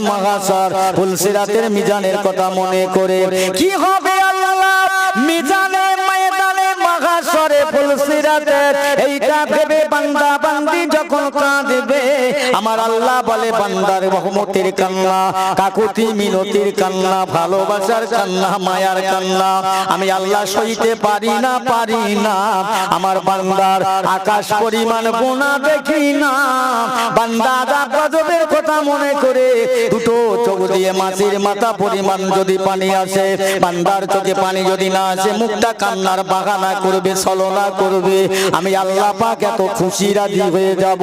মহাসার ফুলসিরাতের মিজানের কথা মনে করে, কি হবে আল্লাহ? মিজানে ময়দানে মহাসরে ফুলসিরাতের এইটা ভেবে বান্দা বান্দি যখন কাঁদবে, আমার আল্লাহ বলে, বান্দার রহমতের কান্না, কাকুতি মিনতির কান্না, ভালোবাসার কান্না, মায়ার কান্না, আমি আল্লাহ সইতে পারি না পারি না। আমার বান্দার আকাশ পরিমাণ গোনা দেখি না। বান্দা গজবের কথা মনে করে, দুটো চোখ দিয়ে মাছির মাথা পরিমাণ যদি পানি আসে, বান্দার চোখে পানি যদি না আসে মুখটা কান্নার বাগানা করবে, ছলনা করবে। আমি আল্লাহ পাক এত খুশি রাজি হয়ে যাব।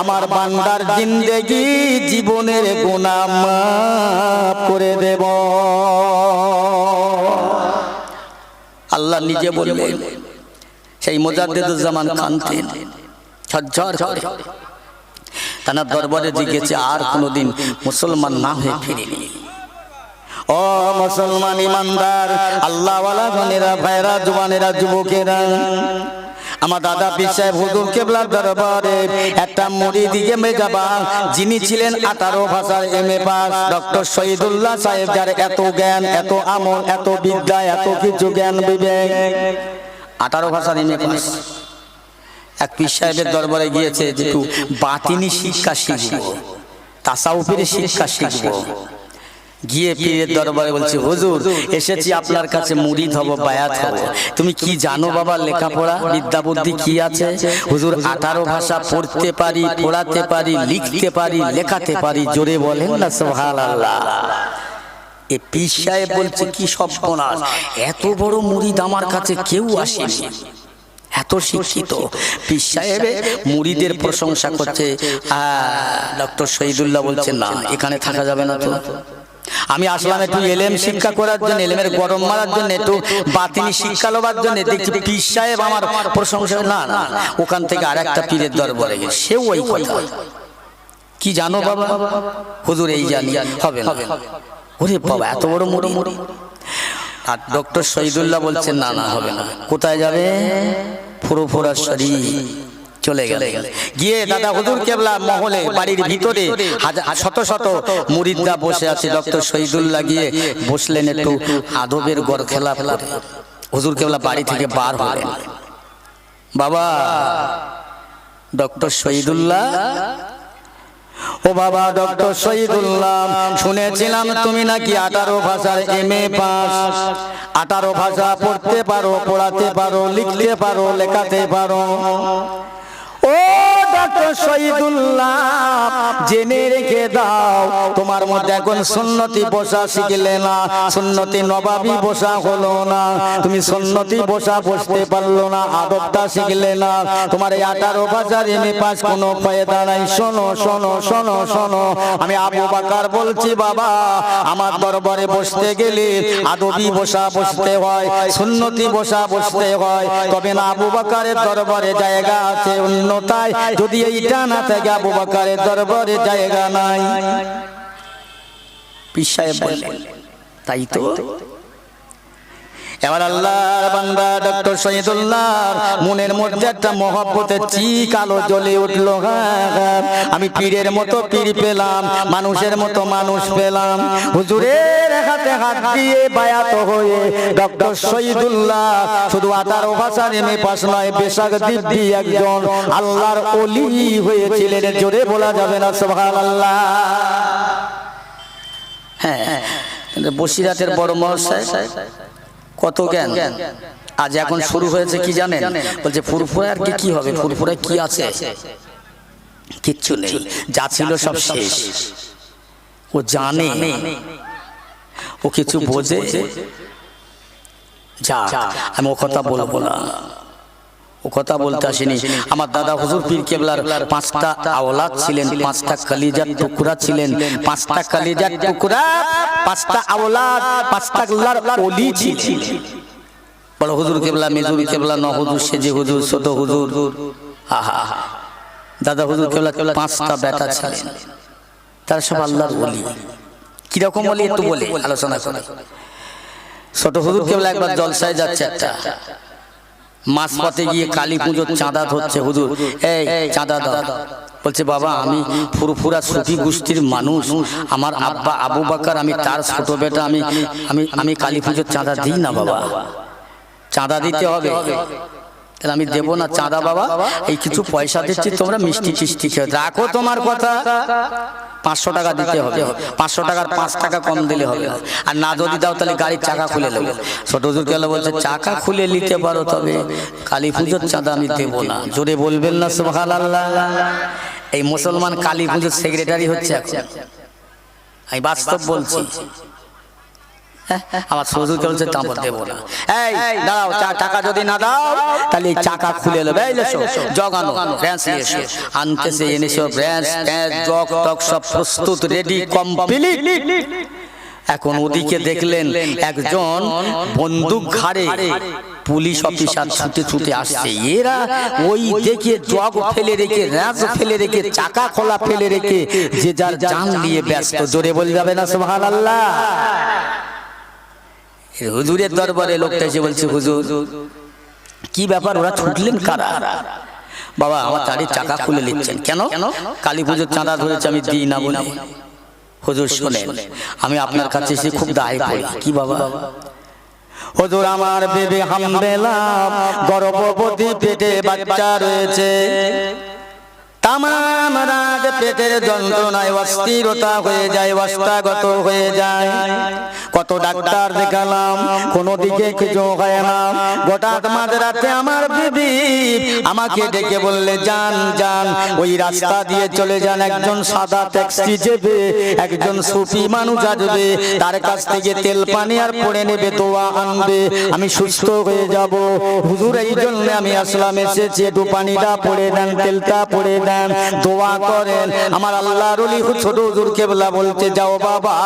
আমার বান্দার জিন্দেগি জীবনের গুণা মাফ করে দেব। আল্লাহ নিজে বললেন, সেই মোজাদ্দেদুজ্জামান খানতেন ঝরঝর করে তার দরবারে জিজ্ঞেছে আর কোনোদিন মুসলমান না হয়ে ফিরিনি? ও মুসলমান ইমানদার, আল্লাহওয়ালা গনেরা ভাইরা জুবানেরা যুবকেরা আমার দাদা সাহেব হুজুর কেবলার দরবারে একটা মুড়ি দিকে মেজাবা যিনি ছিলেন আঠারো ভাষার M A pass, doctor Shahidullah সাহেব, যার এত জ্ঞান, এত আমল, এত বিদ্যা, এত কিছু জ্ঞান বিবেক। আঠারো ভাষার এম এ পাস। এক পীর সাহেবের দরবারে গিয়েছে যেটু বাতিনি শিক্ষা শিখব, তাসাউফের শিক্ষা শিখব। গিয়ে পীরের দরবারে বলছে হুজুর এসেছি আপনার কাছে মুরিদ হব বায়াত হব। তুমি কি জানো বাবা লেখাপড়া? বিদ্যা বুদ্ধি কি আছে? হুজুর আঠারো ভাষা পড়তে পারি পড়াতে পারি লিখতে পারি লেখাতে পারি জোরে বলেন না সুবহানাল্লাহ। এ পীর সাহেব বলছে কি সর্বনাশ। এত বড় মুরিদ আমার কাছে কেউ আসেনি। এত শিক্ষিত। পীর সাহেবে মুড়িদের প্রশংসা করছে আহ ডক্টর শহীদুল্লাহ বলছেন না এখানে থাকা যাবে না তো আমি আসলাম একটু এলেম শিক্ষা করার জন্য এলেমের গরম মারার জন্য একটু বাতিনি শিক্ষা লবার জন্য দেখছি পীর সাহেব আমার প্রশংসা না না ওখান থেকে আর একটা পীরের দরবারে গেছে। সেও ওই কথা। কি জানো বাবা? হুজুর এই জানি হবে না। ওরে বাবা এত বড় মুড়ি। মুড়ি। আর ডক্টর শহীদুল্লাহ বলছেন না না হবে না কোথায় যাবে? ফুরফুরা শরীর চলে গেলে। গিয়ে দাদা হুজুর কেবলা মহলে বাড়ির ভিতরে শত শত মুরিদরা বসে আছে ডক্টর শহীদুল্লাহ গিয়ে বসলেন একটু আদবের গড় খেলা করে। হুজুর কেবলা বাড়ি থেকে বার হলেন। বাবা ডক্টর শহীদুল্লাহ? ও বাবা ডক্টর শহীদুল্লাহ শুনেছিলাম তুমি নাকি আঠারো ভাষার এম এ পাস। আঠারো ভাষা পড়তে পারো পড়াতে পারো লিখতে পারো লেখাতে পারো। ও ডক্টর শহীদুল্লাহ। জেনে রেখে দাও, তোমার মধ্যে এখন সুন্নতি বসা শিখলে না, সুন্নতি নবাবি বসা হলো না। তুমি সুন্নতি বসা বসতে পারল না, আদবটা শিখলে না। তোমার এই আঠারো বাজার পাস কোনো ফায়দা নাই। শোনো শোনো শোনো শোনো, আমি আবু বাকার বলছি, বাবা, আমার দরবারে বসতে গেলে আদবি বসা বসতে হয়, সুন্নতি বসা বসতে হয়। তবে না, আবু বাকারের দরবারে জায়গা আছে অন্যতায় যদি এইটা না থাকে আবু বাকারের দরবারে জায়গা নাই। পিসায় বললেন তাই তো? এবার আল্লাহর বান্দা ডক্টর শহীদুল্লাহ মনের মধ্যে একটা মহব্বতের চিক আলো জ্বলে উঠল হ্যাঁ, হ্যাঁ। আমি পীরের মতো পীর পেলাম মানুষের মতো মানুষ পেলাম। হুজুরের হাতে হাত দিয়ে বায়াত হয়ে ডক্টর শহীদুল্লাহ শুধু আঠারো ভাষার এমএ পাস নয় বেশাক দিব্যি একজন আল্লাহর অলি হয়েছিলেন। জোরে বলা যাবে না সুবহানাল্লাহ। হ্যাঁ বসিরাটের বড় মহাশয়। কত জ্ঞান? আজ এখন শুরু হয়েছে কি জানেন? বলছে, ফুরফুরা আর কি হবে? ফুরফুরা কি আছে? কিচ্ছু নেই। যা ছিল সব শেষ। ও জানে। ও কিছু বোঝে। যা, আমি ও কথা বলব না। কথা বলতে আসেনি। আমার দাদা হুজুর পীর কেবলার পাঁচটা আওলাদ ছিলেন পাঁচটা কালিজার টুকরা ছিলেন পাঁচটা কালিজার টুকরা পাঁচটা আওলাদ পাঁচটা আল্লাহর ওলি ছিলেন। বড় হুজুর কেবলা মেজুর কেবলা ন হুজুর সেজে হুজুর ছোট হুজুর। আহা। দাদা হুজুর কেবলা পাঁচটা বেটা ছিলেন। তারা সব আল্লাহর ওলি। কীরকম বলি একটু বলে আলোচনা করে। ছোট হুজুর কেবলা একবার জলসায় যাচ্ছে একটা। মাঝপথে গিয়ে কালী পুজোর চাঁদা ধরছে হুজুর। এই চাঁদা দাও। বলছে বাবা আমি ফুরফুরা সুফি গোষ্ঠীর মানুষ। আমার আব্বা আবু বাকার আমি তার ছোট বেটা আমি আমি আমি কালী পুজোর চাঁদা দিই না বাবা। চাঁদা দিতে হবে। তাহলে আমি দেবো না চাঁদা বাবা। এই কিছু পয়সা দিচ্ছি তোমরা মিষ্টি টিষ্টি খেয়ে রাখো তোমার কথা। পাঁচশো টাকা দিতে হবে। পাঁচশো টাকার পাঁচ টাকা কম দিলে হবে। আর না যদি দাও তাহলে গাড়ির চাকা খুলে নেব ছোট হুজুর গেলে বলছে চাকা খুলে নিতে পারো তবে। কালী পুজোর চাঁদা আমি দেবো না। জোরে বলবেন না সুবহান আল্লাহ এই মুসলমান কালী পুজোর সেক্রেটারি হচ্ছে এখন। আমি বাস্তব বলছি। আমার শ্বশুর চলছে তারপর দেবো না। এই দাও টাকা যদি না দাও তাহলে এই চাকা খুলে নেবে এই লেসো জগানো নিয়ে এসো আনতেছে এনেছো ব্রাঞ্চ ট্যাঁচ জগ টক সব প্রস্তুত রেডি কমপ্লিট এখন ওদিকে দেখলেন একজন বন্দুক ঘাড়ে পুলিশ অফিসার ছুটে ছুটে আসছে। এরা ওই দেখে জগ ফেলে রেখে র্যাঁচ ফেলে রেখে চাকা খোলা ফেলে রেখে যে যার জান নিয়ে ব্যস্ত। জোরে বলে যাবে না সুবহানাল্লাহ। হুজুরের দরবারে লোকটা এসে বলছে, হুজুর, কি ব্যাপার? ওরা ছুটলেন কারা? বাবা, আমার তাড়ি চাকা খুলে নিচ্ছেন। কেন? কালী পুজোর চাঁদা ধরেছে, আমি দিই না বলে। হুজুর, শোনেন, আমি আপনার কাছে এসে খুব দায় করি কি বাবা? হুজুর, আমার বেবে হামবেলা, গর্ভবতী পেটে বাচ্চা রয়েছে। তামাম রাত পেটের যন্ত্রণায় অস্থিরতা হয়ে যায় অস্তাগত হয়ে যায়। কত ডাক্তার দেখালাম, কোনো দিকে কিছু হয় না। হঠাৎ মাঝরাতে আমার বিবি আমাকে ডেকে বললে, যান যান, ওই রাস্তা দিয়ে চলে যান, একজন সাদা ট্যাক্সি যাবে একজন সুফি মানুষ আসবে, তার কাছ থেকে তেল, পানি আর পড়ে নেবে, দোয়া আনবে, আমি সুস্থ হয়ে যাব। হুজুর, এই জন্য আমি আসলাম, এসেছি, একটু পানিটা পড়ে দেন তেলটা পড়ে দেন দোয়া করেন। আমার আল্লাহর ছোট হুজুর কেবলা বলতে যাও বাবা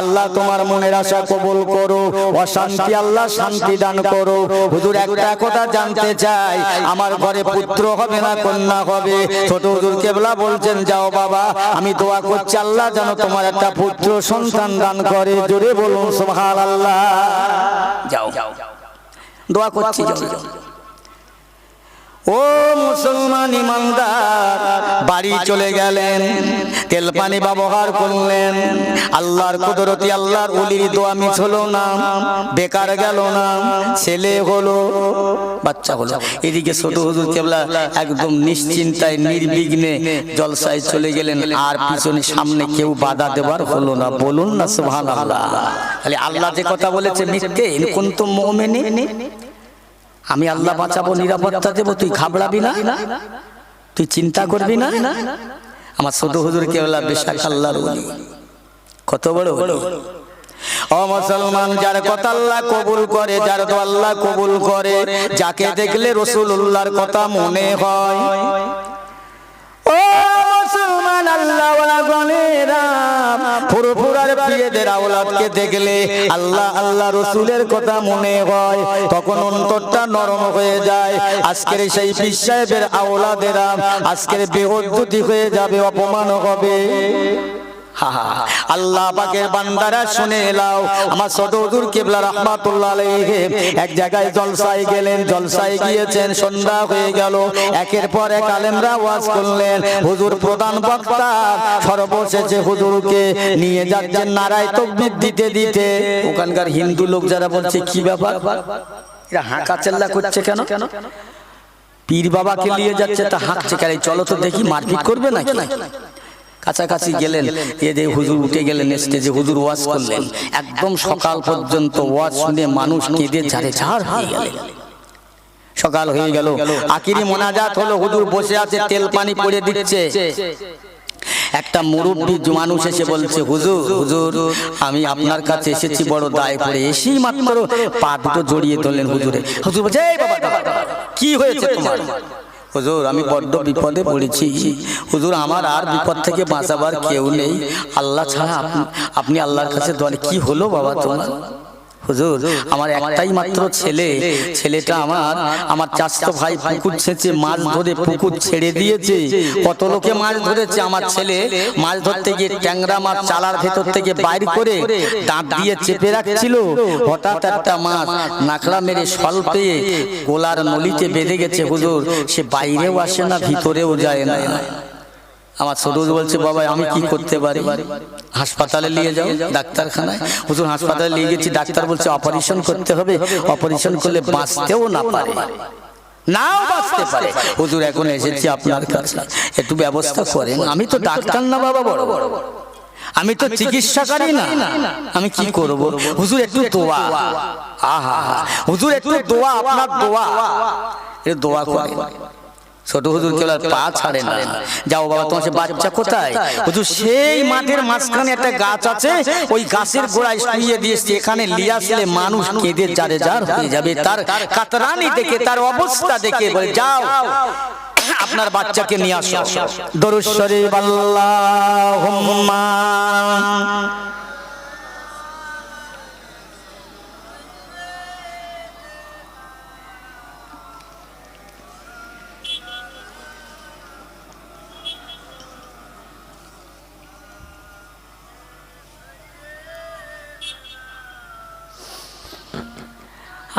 আল্লাহ তোমার মনের আশা কবুল করো অশান্তি আল্লাহ শান্তি দান করো। হুজুর একটা কথা জানতে চাই আমার ঘরে পুত্র হবে না কন্যা হবে? ছোট হুজুর কেবলা বলছেন যাও বাবা আমি দোয়া করছি আল্লাহ যেন তোমার একটা পুত্র সন্তান দান করে। জোরে বলুন সুবহানাল্লাহ। যাও দোয়া করছি যাও। ও মুসলমান ইমানদার বাড়ি চলে গেলেন তেল পানি ব্যবহার করলেন আল্লাহর কুদরতি আল্লাহর উলির দোয়া মিস হলো না বেকার গেল না ছেলে হলো বাচ্চা হলো। এদিকে ছোট হুজুর কেবলা একদম নিশ্চিন্তায় নির্বিঘ্নে জলসায় চলে গেলেন আর পিছনে সামনে কেউ বাধা দেবার হলো না। বলুন না সুবহান আল্লাহ তাহলে আল্লাহ যে কথা বলেছে মিথ্যে কোন তো মোমেনে। আমি আল্লাহ বাঁচাবো নিরাপত্তা দেবো তুই ঘাবড়াবি না? তুই চিন্তা করবি না? আমার ছোট হুজুর কেবলা বেশাক আল্লাহর ওলি। কত বড় ও মুসলমান যার কথা আল্লাহ কবুল করে যার তো আল্লাহ কবুল করে যাকে দেখলে রসুল্লাহর কথা মনে হয়। ও দেখলে আল্লাহ আল্লাহ রসুলের কথা মনে হয়, তখন অন্তরটা নরম হয়ে যায় আজকের সেই সাহেবের আওলাদেরা আজকের বেহদ্দুতি হয়ে যাবে, অপমান হবে। আল্লাহ পাকের বান্দারা শুনে এলাও আমার সদরদুর কেবলা রহমাতুল্লাহ আলাইহি। এক জায়গায় জলসায় গেলেন, জলসায় গিয়েছেন, সন্ধ্যা হয়ে গেল। একের পর এক আলেমরা ওয়াজ করলেন, হুজুর প্রধান বক্তা, সর্বশেষে হুজুরকে নিয়ে যাচ্ছেন নারায় তকবির দিতে দিতে। ওখানকার হিন্দু লোক যারা বলছে, কি ব্যাপার? এরা হাঁকা চেল্লা করছে কেন? পীর বাবাকে নিয়ে যাচ্ছে, তা হাঁকছে কেন? চলো তো দেখি মারপিট করবে নাকি? কাছাকাছি গেলেন এ যে হুজুর উঠে গেলেন স্টেজে হুজুর ওয়াজ করলেন একদম সকাল পর্যন্ত ওয়াজ শুনে মানুষ কেঁদে ঝাড়ে ঝাড় হয়ে গেলেন। সকাল হয়ে গেল আকিরি মোনাজাত হলো হুজুর বসে আছে তেল পানি পড়ে দিচ্ছে। একটা মুরব্বী মানুষ এসে বলছে হুজুর হুজুর আমি আপনার কাছে এসেছি বড় দায় পড়ে এসেই মাত্র পা দুটো জড়িয়ে ধরলেন হুজুরে। হুজুর। বলছে "এই বাবা, বাবা, বাবা, কি হয়েছে তোমার? হুজুর আমি বড্ড বিপদে পড়েছি। হুজুর আমার আর বিপদ থেকে বাঁচাবার কেউ নেই। আল্লাহ ছাড়া আপনি- আল্লাহর কাছে দলে কি হলো বাবা তোমার? হুজুর, আমার একটাই মাত্র ছেলে। ছেলেটা আমার আমার চাষতো ভাই পুকুর ছেঁচে মাছ ধরে পুকুর ছেড়ে দিয়েছে। কত লোকে মাছ ধরেছে? আমার ছেলে মাছ ধরতে গিয়ে ট্যাংরা মাছ চালার ভেতর থেকে বাইর করে দাঁত দিয়ে চেপে রাখছিল। হঠাৎ একটা মাছ নাকড়া মেরে সল পেয়ে গোলার নলিতে বেঁধে গেছে। হুজুর, সে বাইরেও আসে না, ভিতরেও যায় না। আমার হুজুর বলছে বাবা আমি কি করতে পারি? হাসপাতালে নিয়ে যাও ডাক্তারখানায়। হুজুর হাসপাতালে নিয়ে গেছি ডাক্তার বলছে অপারেশন করতে হবে অপারেশন করলে বাঁচতেও না পারে। নাও বাঁচতে পারে। হুজুর এখন এসেছি আপনার কাছে। একটু ব্যবস্থা করেন। আমি তো ডাক্তার না বাবা বড়। বড়। আমি তো চিকিৎসাকারী না। আমি কি করব? হুজুর একটু দোয়া। আহা। হুজুর একটু দোয়া আপনার দোয়া। এ দোয়া করে ছোট হুজুর কেউ আর পা ছাড়ে না। যাও বাবা তোমার সে বাচ্চা কোথায়? হুজুর সেই মাঠের মাঝখানে একটা গাছ আছে। ওই গাছের গোড়ায় শুয়ে দিয়েছে এখানে লিয়াসলে মানুষ কেঁদে যারে যার হয়ে যাবে। তার কাতরানি দেখে তার অবস্থা দেখে বলে যাও আপনার বাচ্চাকে নিয়ে আসো। দরুদ শরীফ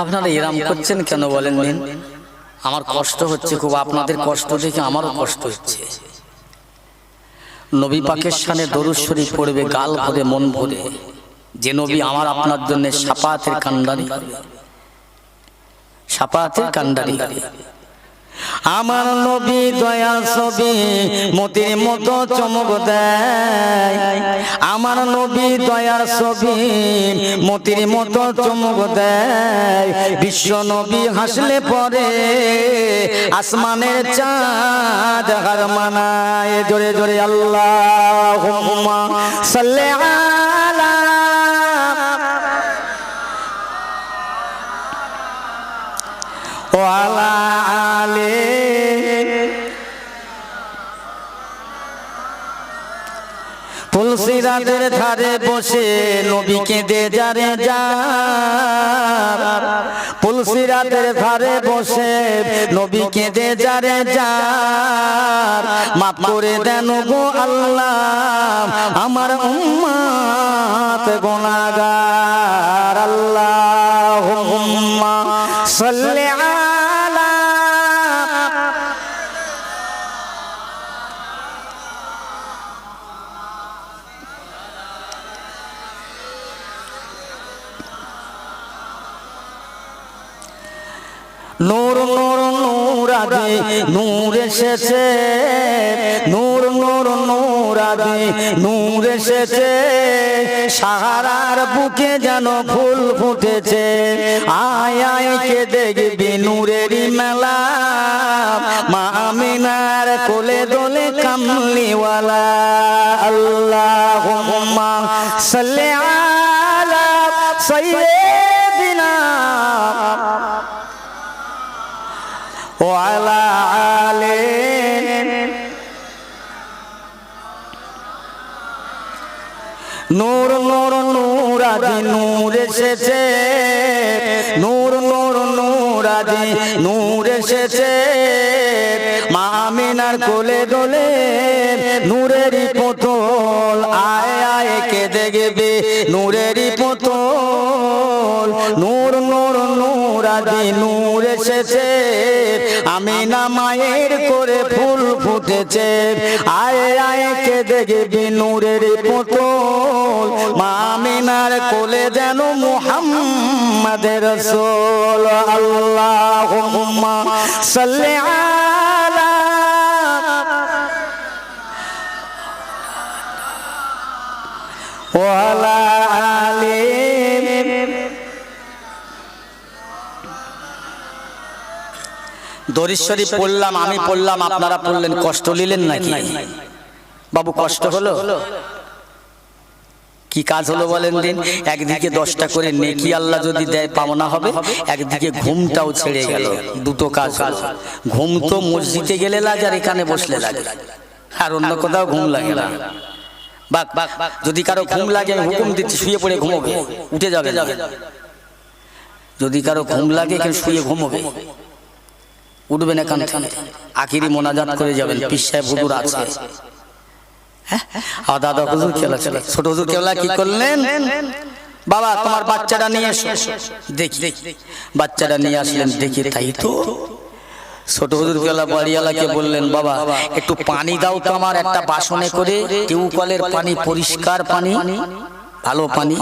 আপনারা এরাম করছেন কেন বলেন নিন? আমার কষ্ট হচ্ছে খুব, আপনাদের কষ্ট দেখে আমারও কষ্ট হচ্ছে। নবী পাকের সানে দরুদ পড়বে, গাল ভরে, মন ভরে। যে নবী আমার আপনার জন্য সাপাতের কান্দারি সাপাতের কান্ডারি আমার নবী দয়া ছবি মতির মতো চমক দেয়। আমার নবী দয়ার ছবি মতির মতো চমক দেয়। বিশ্ব নবী হাসলে পরে আসমানের চাঁদ হার মানায়। জোরে জোরে আল্লাহ সাল্লে তুলসিরাদের ধারে বসে নবীকে দে যারে যা তুলসিরাদের ধারে বসে নবীকে দে যারে যা মাফ করে দেন গো আল্লাহ, আমার উম্মাত গুনাহগার। আল্লাহুম্মা সাল্লি আলা নূর নূর নূর আদি নূর এসেছে। নূর নূর নূর আদি নূর এসেছে। সাহারার বুকে যেন ফুল ফুটেছে। আয় আয় কে দেখবি নূরেরই মেলা। মা আমিনার কোলে দোলে কামলিওয়ালা। আল্লাহ সাল্লি আলা সাইয়্যিদিনা وعلى آله নূর নূর নূর আদি নূর এসেছে নূর নূর নূর আদি নূর এসেছে মামিনার কোলে দোলে নূরেরই পুতুল আয় আয় কে দেখবে নূরেরই পুতুল নূর নূর নূর আদি নূর এসেছে আমি না মায়ের করে ফুল ফুটেছে। আয় আয়, কে দেখবি নূরের পুতুল? মামিনার কোলে যেন মুহাম্মাদের রসুল। আল্লাহুম্মা সাল্লি আলা ওয়ালা আলি দরিশ্বরী পড়লাম, আমি পড়লাম, আপনারা পড়লেন, কষ্ট নিলেন নাকি? বাবু, কষ্ট হলো? কি কাজ হলো বলেন দিন? একদিকে দশটা করে নেকি আল্লাহ যদি দেয়, পাওনা হবে, একদিকে ঘুমটাও ছেড়ে গেল, দুটো কাজ হলো। ঘুম তো মসজিদে গেলে লাগে আর এখানে বসলে লাগে। আর অন্য কোথাও ঘুম লাগে না। বাক বাক যদি কারও ঘুম লাগে, আমি হুকুম দিচ্ছি, শুয়ে পড়ে ঘুমোবে, উঠে যাবে যদি কারও ঘুম লাগে, কেউ শুয়ে ঘুমোবে। উঠবেন এখান থেকে। আখিরি মোনাজাত করে যাবেন, পিস সাহেব হুজুর আছে। হ্যাঁ? দাদা হুজুর খেলা ছিল ছোট হুজুর খেলা কি করলেন? বাবা, তোমার বাচ্চাটা নিয়ে এসো। দেখি বাচ্চাটা নিয়ে আসলেন, দেখি, তাই তো। ছোট হুজুর কেলা বাড়িওয়ালাকে বললেন, বাবা, একটু পানি দাও তো আমার একটা বাসনে করে। টিউকলের পানি, পরিষ্কার পানি। ভালো পানি।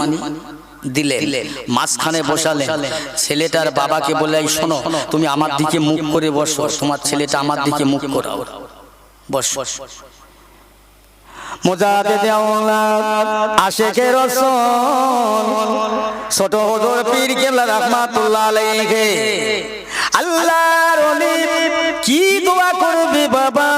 দিলেন। মাঝখানে বসালেন ছেলেটার বাবাকে বলে শোনো তুমি আমার দিকে মুখ করে বসো তোমার ছেলেটা আমার দিকে মুখ করাও। বস। মোজাদে দেওয়া আশেখের রসন ছোট হদর পীর কেবলা রহমাতুল্লাহ আলাইহি। আল্লাহর ওলি কি দোয়া করবে বাবা?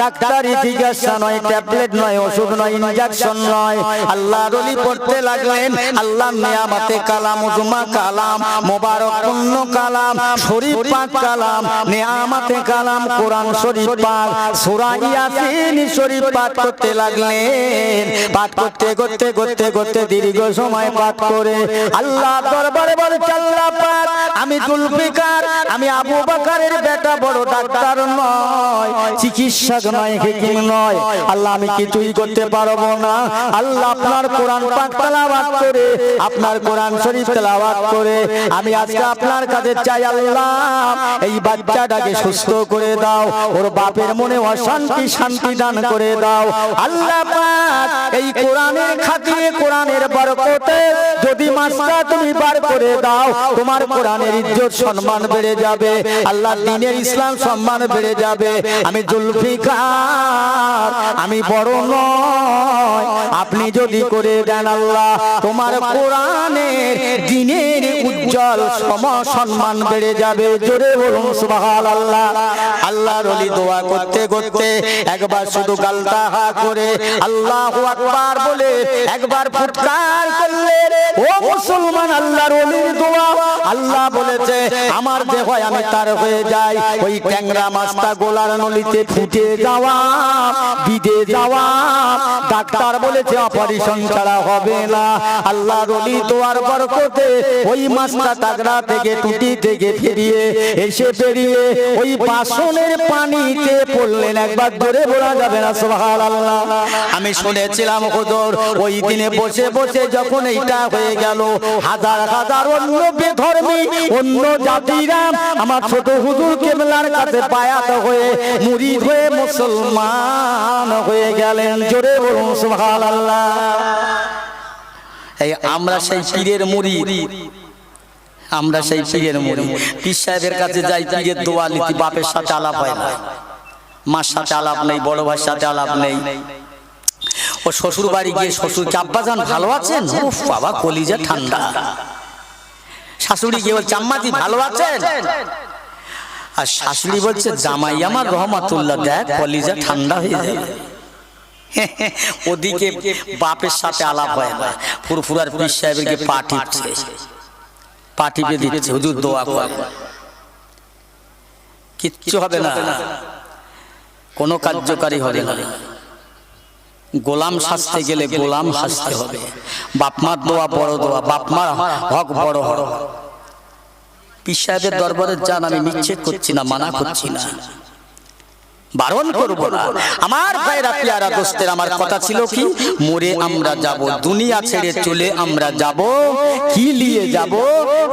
ডাক্তারি জিজ্ঞাসা নয়, ট্যাবলেট নয়, ওষুধ নয় ইনজেকশন নয়। আল্লাহ রলি পড়তে লাগলেন আল্লাহ নিয়ামতে কালাম, উজমা কালাম, মোবারক পূর্ণ কালাম, শরীফ পাক কালাম, নিয়ামতে কালাম, কোরআন শরীফ পাক, সূরা ইয়াসিন শরীফ পাঠ করতে লাগলেন। পাঠ করতে করতে করতে করতে দীর্ঘ সময় পাঠ করে আল্লাহ দরবারে বলে আল্লাহ পাক, আমি জুলফিকার, আমি আবু বাকারের বেটা, বড় ডাক্তার। নয়, চিকিৎসক নয়, হেকিম নয়। আল্লাহ, আমি কিছুই করতে পারব না। আল্লাহ আপনার কোরআন পাক তেলাওয়াত করে, আপনার কোরআন শরীফ তেলাওয়াত করে। আমি আজকে আপনার কাছে চাই, আল্লাহ, এই বাচ্চাটাকে সুস্থ করে দাও, ওর বাপের মনে অশান্তি, শান্তি দান করে দাও। আল্লাহ পাক, এই কোরআনের খাতিরে, কোরআনের বরকতে যদি মাসটা তুমি বার করে দাও, তোমার কোরআনের ইজ্জত, সম্মান বেড়ে যাবে। আল্লাহ, দিনের ইসলাম সম্মান বেড়ে যাবে। আমি জুলফিকার আমি বড় নয় আপনি যদি করে দেন আল্লাহ, তোমার কোরআনের দিনের উজ্জ্বল সম সম্মান বেড়ে যাবে। জোরে বলুন সুবহান আল্লাহ আল্লাহ রলি দোয়া করতে করতে একবার শুধু গালটা হা করে আল্লাহ আকবার বলে একবার ফুটকার করলে ও মুসলমান, আল্লাহর ওলির দোয়া। আল্লাহ বলেছে, আমার যে হয় আমি তার হয়ে যাই। ওই ট্যাংরা মাছটা গোলার নলিতে ফুটে যাওয়া বিদে যাওয়া। ডাক্তার বলেছে অপারেশন ছাড়া হবে না। আল্লাহ রলি দোয়ার বরকতে ওই মাছটা তাগড়া থেকে টুটি থেকে ফিরিয়ে এসে বেরিয়ে ওই বাসনের পানিতে পড়লেন। একবার ধরে বলা যাবে না সোহাল আল্লাহ আমি শুনেছিলাম হুজুর, ওই দিনে বসে বসে যখন এইটা হয়ে গেল, হাজার হাজার অন্য বেধর্মী, অন্য জাতিরা আমার ছোট হুজুর কেবলার কাছে পায়াত হয়ে মুরিদ হয়ে মুসলমান হয়ে গেলেন। জোরে বলুন সুবহান আল্লাহ আমরা সেই পীরের মুরিদ আমরা সেই পীরের মুরিদ পীর সাহেবের কাছে যাই, পীরের দোয়া লিখি বাপের সাথে আলাপ হয় না। মার সাথে আলাপ নেই, বড় ভাইয়ের সাথে আলাপ নেই। ও শ্বশুর বাড়ি গিয়ে শ্বশুর চাব্বাজান ভালো আছেন? উফ, বাবা, কলিজা ঠান্ডা। শাশুড়ি গিয়ে বলছে আম্মাজি ভালো আছেন? আর শাশুড়ি বলছে, জামাই আমার রহমাতুল্লাহ, দেখ, কলিজা ঠান্ডা হয়ে যাবে ওদিকে বাপের সাথে আলাপ হয় না। ফুরফুরার পীর সাহেবের পা টিপছে পা টিপে দিচ্ছে। হুজুর দোয়া করে। কিচ্ছু হবে না। কোনো কার্যকারী হবে না। গোলাম সাজতে গেলে গোলাম সাজতে হবে। বাপমার দোয়া বড় দোয়া বাপমার হক বড় হক। পীর সাহেবের দরবারে যান আমি নিচ্ছেদ করছি না মানা করছি না। বারণ করব না। আমার ভাইরা পিয়ারা দোস্তের আমার কথা ছিল কি? মরে আমরা যাব দুনিয়া ছেড়ে চলে আমরা যাব। কি নিয়ে যাব?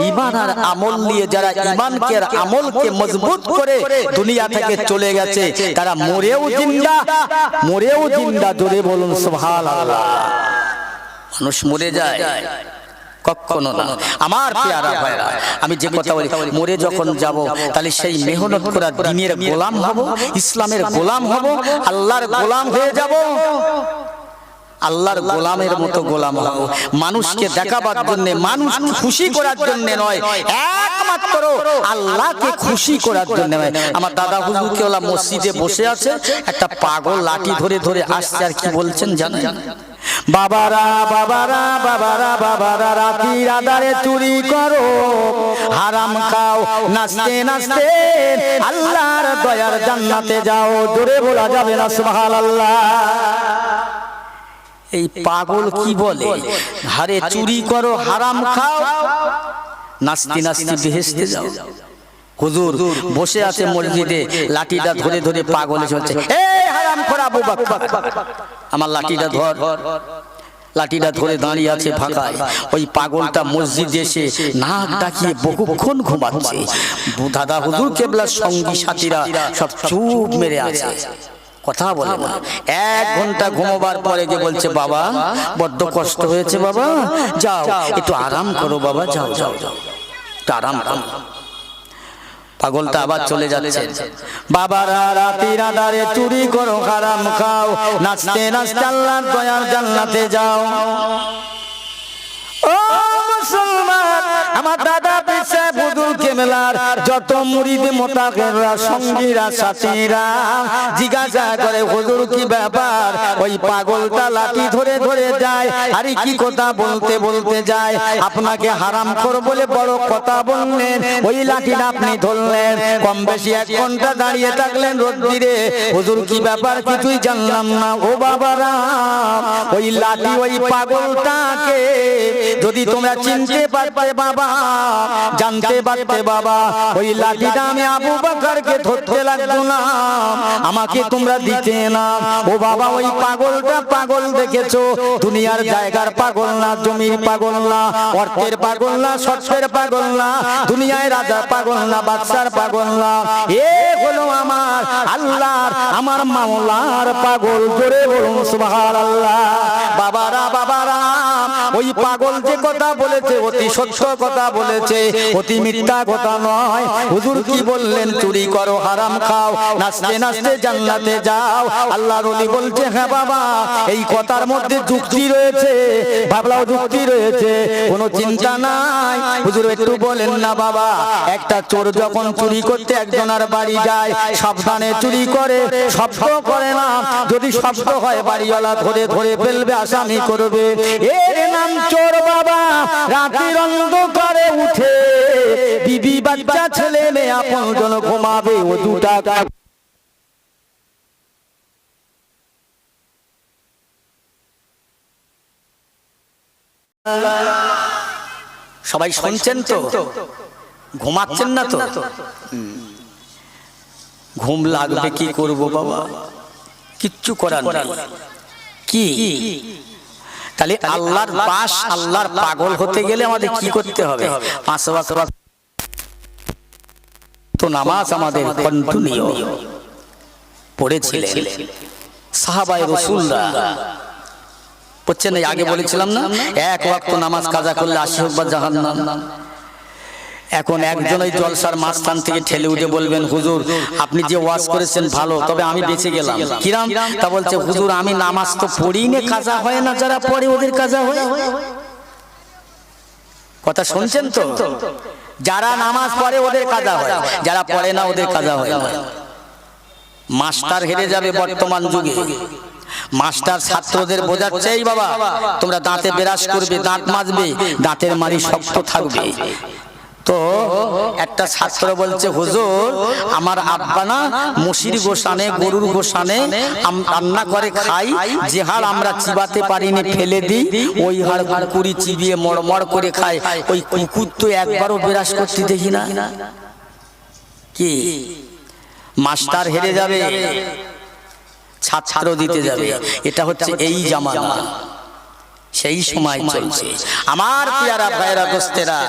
ইমান আর আমল নিয়ে যারা ইমানকে আর আমলকে মজবুত করে দুনিয়া থেকে চলে গেছে। তারা মরেও জিন্দা মরেও জিন্দা। জোরে বলুন সুবহানাল্লাহ। মানুষ মরে যায়। কখনো না। আমার পেয়ারা ভাইরা আমি যে কথা বলি মরে যখন যাব তাহলে সেই মেহনত করা দিনের গোলাম হব ইসলামের গোলাম হব আল্লাহর গোলাম হয়ে যাব। আল্লাহর গোলামের মতো গোলাম হব। মানুষকে দেখাবার জন্য মানুষ খুশি করার জন্য নয় একমাত্র আল্লাহকে খুশি করার জন্য নয়। আমার দাদা হুজুর কেওলা মসজিদে বসে আছে একটা পাগল লাঠি ধরে ধরে আসছে আর কি বলছেন জানেন? বাবারা বাবারা বাবারা বাবারা রাতি চুরি করো। হারাম খাও, নাচতে নাচতে, আল্লাহর দয়ার জান্নাতে যাও। বলা যাবে না, সুবহানাল্লাহ। এই পাগল কি বলে? হারে চুরি করো, হারাম খাও, নাচতে নাচতে বেহেস্তে যাও। হুজুর, বসে আছে মসজিদে, লাঠিটা ধরে ধরে পাগলে চলছে এ হারাম খোরা আবু বকর। আমার লাঠিটা ধর। লাঠিটা ধরে দাঁড়িয়ে আছে ফাঁকায়। ওই পাগলটা মসজিদে এসে নাক ডাকিয়ে বহুক্ষণ ঘুমাচ্ছে। দাদা হুজুর কেবলার সঙ্গী সাথীরা সব চুপ মেরে আছে। কথা বলে এক ঘণ্টা ঘুমোবার পরে গিয়ে বলছে, বাবা, বড্ড কষ্ট হয়েছে বাবা। যাও, একটু আরাম করো বাবা, যাও যাও যাও। একটু আরাম করো। পাগলটা আবার চলে যাচ্ছে। বাবারা রাতি রাদারে চুরি করো হারাম খাও। নাচতে নাচতে আল্লাহর দয়ার জান্নাতে যাও। আমার দাদা পিছে বুদুল কেমলার যত মুরিদ মোতাকেররা সঙ্গীরা, সাথীরা জিজ্ঞাসা করে, হুজুর, কি ব্যাপার? ওই পাগলটা লাঠি ধরে ধরে যায়, আরে, কি কথা বলতে বলতে যায়? আপনাকে হারাম কর বলে বড় কথা বললেন। ওই লাঠিটা আপনি ধরলেন। কম বেশি এক ঘণ্টা দাঁড়িয়ে থাকলেন রোদ্দিরে। হুজুর, কি ব্যাপার কিছুই জানলাম না। ও বাবারা, ওই লাঠি ওই পাগলটাকে যদি তোমরা চিনতে পারবে বাবা জানতে পারতে বাবা, ওই লাঠিটা আমি আবু বাকারকে ধরতে লাগতো না। আমাকে তোমরা দিতে না। ও বাবা, ওই পাগলটা পাগল দেখেছ? দুনিয়ার জায়গার পাগল না, জমির পাগল না, অর্থের পাগল না পাগল না, দুনিয়ায় পাগল না পাগল না। এ হলো আমার আল্লাহর, আমার মাওলার পাগল। বলুন বাবারা বাবারা। ওই পাগল যে কথা বলেছে, অতি সত্য কথা বলেছে, অতি মিথ্যা কথা নয়। হুজুর কি বললেন? চুরি করো, হারাম খাও, নাচতে নাচতে জান্নাতে যাও। আল্লাহ রলি বলছে হ্যাঁ বাবা, এই কথার মধ্যে যুক্তি রয়েছে, ভাবলাও যুক্তি রয়েছে, কোনো চিন্তা নাই। হুজুর একটু বলেন না বাবা, একটা চোর যখন চুরি করতে একজনের বাড়ি যায়, সাবধানে চুরি করে, শব্দ করে না। যদি শব্দ হয়, বাড়িওয়ালা ধরে ধরে ফেলবে, আসামি করবে। এর নাম চোর বাবা রাতের অন্ধকারে উঠে বিবি বাচ্চা ছেলে মেয়ে আপন জন ঘুমাবে ও দু টাকা সবাই শুনছেন তো? ঘুমাচ্ছেন না তো? ঘুম লাগবে কি করব বাবা? কিচ্ছু করার কি? তাহলে আল্লাহর পাশ আল্লাহর পাগল হতে গেলে আমাদের কি করতে হবে? পাঁচ তো নামাজ আমাদের কন্টিনিউ পড়েছিলেন। সাহাবাই রসুলরা। পড়ছেন এই আগে বলেছিলাম না? এক ওয়াক্ত নামাজ কাজা করলে আশি হোক বা জাহান্নাম। এখন একজন ওই জলসার মাঝখান থেকে ঠেলে উঠে বলবেন, হুজুর, আপনি যে ওয়াজ করেছেন ভালো, তবে আমি বেঁচে গেলাম। কিরাম? তা বলছে, হুজুর, আমি নামাজ তো পড়ি না কাজা হয় না, যারা পড়ে ওদের কাজা হয়। কথা শুনছেন তো? যারা নামাজ পড়ে ওদের কাজা হয়, যারা পড়ে না ওদের কাজা হয়। না মাস্টার হেরে যাবে বর্তমান যুগে। মাস্টার ছাত্রদের বোঝাচ্ছে, এই বাবা, তোমরা দাঁতে বেরাস করবে, দাঁত মাজবে, দাঁতের মারি শক্ত থাকবে। তো একটা ছাত্র বলছে, হুজুর, আমার আব্বা না মসির গোসানে, গরুর গোসানে রান্না করে খাই, যে হাড় আমরা চিবাতে পারিনি, ফেলে দিই, ওই হাড় কুকুরি চিবিয়ে মড়মড় করে খায়। ওই কুকুর তো একবারও বিরাস করতে দেখি না। কি? মাস্টার হেরে যাবে, ছাত্র দিতে যাবে। এটা হচ্ছে এই জামানা। সেই সময় চলছে। আমার পিয়ারা ভাইরা দোস্তেরা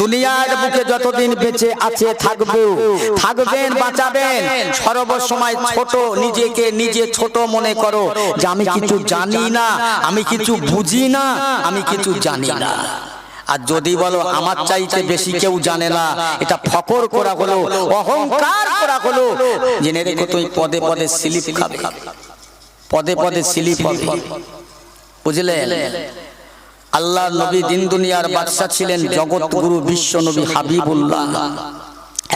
দুনিয়ার বুকে যতদিন বেঁচে আছে থাকবেও থাকবেন বাঁচাবেন। সর্বসময় ছোট নিজেকে নিজে ছোট মনে করো যে আমি কিছু জানি না আমি কিছু বুঝি না আমি কিছু জানি না। আর যদি বলো আমার চাইতে বেশি কেউ জানে না এটা ফকর করা হলো অহংকার করা হলো। জেনে রেখো তুমি পদে পদে স্লিপ খাবে। পদে পদে স্লিপ হবে। বুঝলেন? আল্লাহ নবী দিন দুনিয়ার বাদশা ছিলেন জগৎ গুরু বিশ্ব নবী হাবিবুল্লাহ।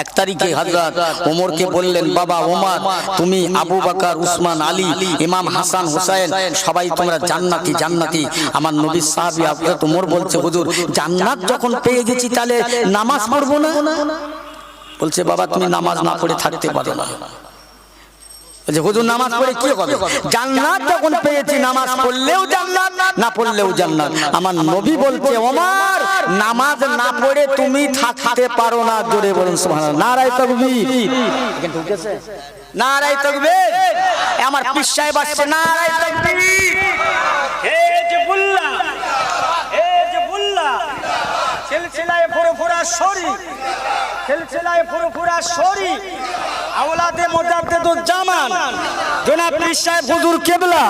এক তারিখে হযরত ওমরকে বললেন, বাবা ওমর, তুমি আবু বকর, উসমান, আলী, ইমাম হাসান, হুসাইন সবাই তোমরা জান্নাতি জান্নাতি। আমার নবী সাহাবী হযরত ওমর বলছে, হুজুর, জান্নাত যখন পেয়ে গেছি তাহলে নামাজ পড়ব না? বলছে, বাবা, তুমি নামাজ না পড়ে থাকতে পারো না। যে হুজুর নামাজ পড়ে কি হবে? জান্নাত যখন পেয়েছি নামাজ পড়লেও জান্নাত না পড়লেও জান্নাত। আমার নবী বলছে ওমর নামাজ না পড়ে তুমি থাকতে পারো না। জোরে বলুন সুবহানাল্লাহ। নারায় তাকবীর। আমার পীর সাহেব আসছে নারায় তাকবীর। হে যে বুল্লা হে যে আওলাদে মোজাদ্দেদুজ্জামান জনাব পীর সাহেব হুজুর কেবলা।